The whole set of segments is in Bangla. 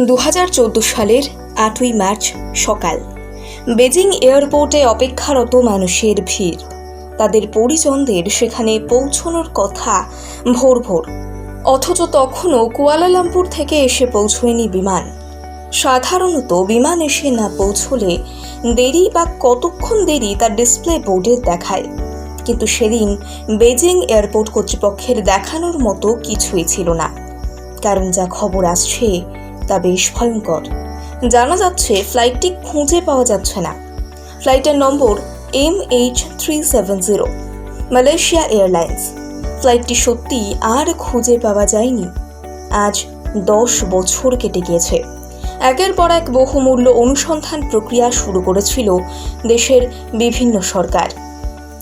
দু হাজার চোদ্দ সালের আটই মার্চ সকাল। বেজিং এয়ারপোর্টে অপেক্ষারত মানুষের ভিড়। তাদের পরিজনদের সেখানে পৌঁছনোর কথা ভোর ভোর। অথচ তখনও কুয়ালালামপুর থেকে এসে পৌঁছয়নি বিমান। সাধারণত বিমান এসে না পৌঁছলে দেরি বা কতক্ষণ দেরি তার ডিসপ্লে বোর্ডে দেখায়। কিন্তু সেদিন বেজিং এয়ারপোর্ট কর্তৃপক্ষের দেখানোর মতো কিছুই ছিল না। কারণ যা খবর আসছে তা বেশ ভয়ঙ্কর। জানা যাচ্ছে ফ্লাইটটি খুঁজে পাওয়া যাচ্ছে না। ফ্লাইটের নম্বর M H three seven zero Malaysia Airlines ফ্লাইটটি সত্যি আর খুঁজে পাওয়া যায়নি। আজ দশ বছর কেটে গিয়েছে। একের পর এক বহুমূল্য অনুসন্ধান প্রক্রিয়া শুরু করেছিল দেশের বিভিন্ন সরকার।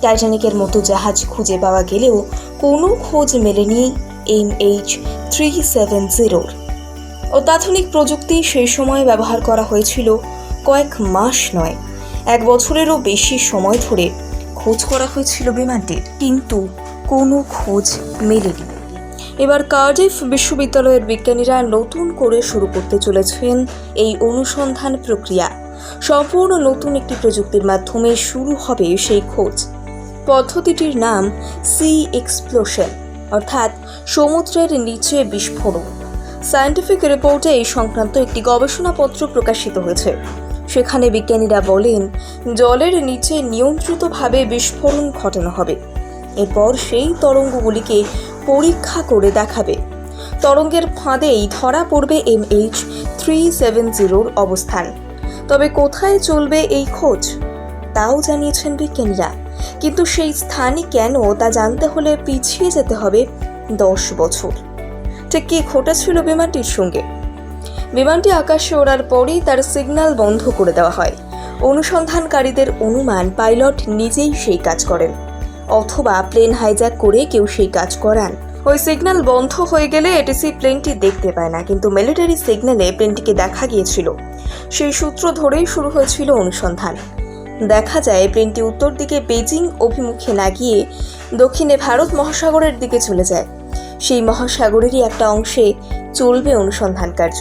টাইটানিকের মতো জাহাজ খুঁজে পাওয়া গেলেও কোনো খোঁজ মেলেনি এম এইচ থ্রি সেভেন জিরোর অত্যাধুনিক প্রযুক্তি সেই সময় ব্যবহার করা হয়েছিল কয়েক মাস নয়। এক বছরেরও বেশি সময় ধরে খোঁজ করা হয়েছিল বিমানটির, কিন্তু কোনো খোঁজ মেলেনি। এবার কার্ডিফ বিশ্ববিদ্যালয়ের বিজ্ঞানীরা নতুন করে শুরু করতে চলেছেন এই অনুসন্ধান প্রক্রিয়া। সম্পূর্ণ নতুন একটি প্রযুক্তির মাধ্যমে শুরু হবে সেই খোঁজ। পদ্ধতিটির নাম সি এক্সপ্লোশন অর্থাৎ সমুদ্রের নিচে বিস্ফোরণ। সায়েন্টিফিক রিপোর্টে এই সংক্রান্ত একটি গবেষণাপত্র প্রকাশিত হয়েছে। সেখানে বিজ্ঞানীরা বলেন, জলের নিচে নিয়ন্ত্রিতভাবে বিস্ফোরণ ঘটানো হবে। এরপর সেই তরঙ্গগুলিকে পরীক্ষা করে দেখাবে। তরঙ্গের ফাঁদেই ধরা পড়বে এম এইচ থ্রি সেভেন জিরোর অবস্থান। তবে কোথায় চলবে এই খোঁজ? তাও জানিয়েছেন বিজ্ঞানীরা। কিন্তু সেই স্থানই কেন তা জানতে হলে পিছিয়ে যেতে হবে দশ বছর। ঠিক কী ঘটেছিল বিমানটির সঙ্গে? বিমানটি আকাশে ওড়ার পরেই তার সিগন্যাল বন্ধ করে দেওয়া হয়। অনুসন্ধানকারীদের অনুমান পাইলট নিজেই সেই কাজ করেন, অথবা প্লেন হাইজ্যাক করে কেউ সেই কাজ করান। ওই সিগন্যাল বন্ধ হয়ে গেলে এটিসি প্লেনটি দেখতে পায় না, কিন্তু মিলিটারি সিগন্যালে প্লেনটিকে দেখা গিয়েছিল। সেই সূত্র ধরেই শুরু হয়েছিল অনুসন্ধান। দেখা যায় প্লেনটি উত্তর দিকে বেজিং অভিমুখে না গিয়ে দক্ষিণে ভারত মহাসাগরের দিকে চলে যায়। সেই মহাসাগরেরই একটা অংশে চলবে অনুসন্ধান কার্য।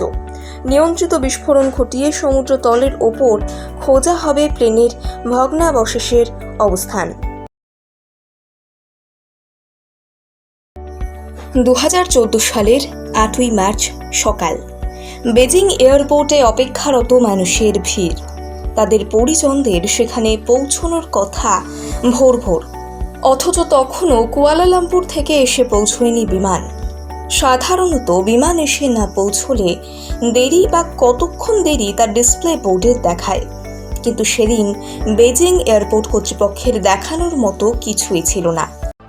নিয়ন্ত্রিত বিস্ফোরণ ঘটিয়ে সমুদ্র তলের ওপর খোঁজা হবে প্লেনের ভগ্নাবশেষের অবস্থান। দু হাজার চৌদ্দ সালের আটই মার্চ সকাল। বেজিং এয়ারপোর্টে অপেক্ষারত মানুষের ভিড়। তাদের পরিজনদের সেখানে পৌঁছানোর কথা ভোর ভোর। অথচ তখনও কুয়ালালামপুর থেকে এসে পৌঁছয়নি বিমান। সাধারণত বিমান এসে না পৌঁছলে দেরি বা কতক্ষণ দেরি তার ডিসপ্লে বোর্ডে দেখায়। কিন্তু সেদিন বেজিং এয়ারপোর্ট কর্তৃপক্ষের দেখানোর মতো কিছুই ছিল না।